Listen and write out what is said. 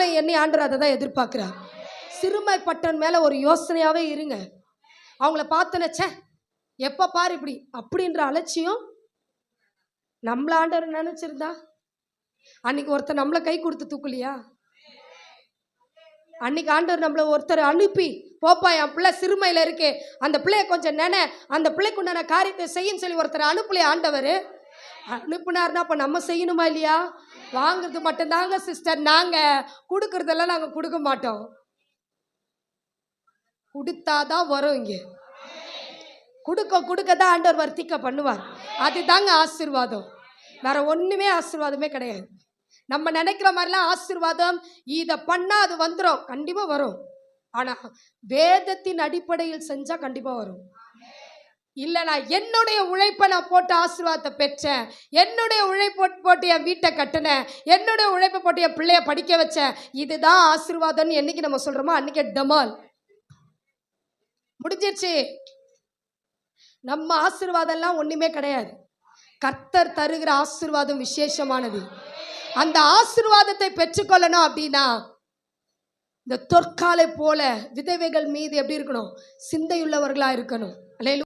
உங்களை எண்ணி ஆண்டர் அதை தான் எதிர்பார்க்குறார். சிறுமைப்பட்டன் மேலே ஒரு யோசனையாகவே இருங்க. அவங்கள பார்த்தனச்சே எப்போ பாரு இப்படி? அப்படின்ற அலட்சியம் நம்மள ஆண்டவர் நினச்சிருந்தா? அன்னைக்கு ஒருத்தர் நம்மளை கை கொடுத்து தூக்கலையா? அன்னைக்கு ஆண்டவர் நம்மளை ஒருத்தர் அனுப்பி போப்பா என் பிள்ளை சிறுமையில் இருக்கு. அந்த பிள்ளைய கொஞ்சம் நினை. அந்த பிள்ளைக்குண்டான காரியத்தை செய்யுன்னு சொல்லி ஒருத்தர் அனுப்பலையே ஆண்டவர். அனுப்புனார்னா அப்போ நம்ம செய்யணுமா இல்லையா? வாங்குறது மட்டும்தாங்க சிஸ்டர் நாங்கள் கொடுக்கறதெல்லாம் நாங்கள் கொடுக்க மாட்டோம். கொடுத்தாதான் வரும் இங்கே. கொடுக்க கொடுக்க தான் ஆண்டவர் வர்த்திக்க பண்ணுவார். அதுதாங்க ஆசீர்வாதம். வேற ஒன்றுமே ஆசீர்வாதமே கிடையாது. நம்ம நினைக்கிற மாதிரிலாம் ஆசீர்வாதம் இதை பண்ணால் அது வந்துடும் கண்டிப்பாக வரும். ஆனால் வேதத்தின் அடிப்படையில் செஞ்சால் கண்டிப்பாக வரும். இல்லை நான் என்னுடைய உழைப்பை நான் போட்டு ஆசீர்வாதத்தை பெற்றேன். என்னுடைய உழைப்பு போட்டு என் வீட்டை கட்டினேன். என்னுடைய உழைப்பை போட்டு என் பிள்ளைய படிக்க வச்சேன். இதுதான் ஆசீர்வாதம்னு என்னைக்கு நம்ம சொல்கிறோமோ அன்னைக்கு டமால். முடிஞ்சிருச்சு. நம்ம ஆசீர்வாதம்லாம் ஒன்றுமே கிடையாது. கர்த்தர் தருகிற ஆசீர்வாதம் விசேஷமானது. அந்த ஆசீர்வாதத்தை பெற்றுக்கொள்ளணும் அப்படின்னா இந்த தொற்காலை போல விதவைகள் மீது எப்படி இருக்கணும்? சிந்தையுள்ளவர்களா இருக்கணும். அல்லேலூயா.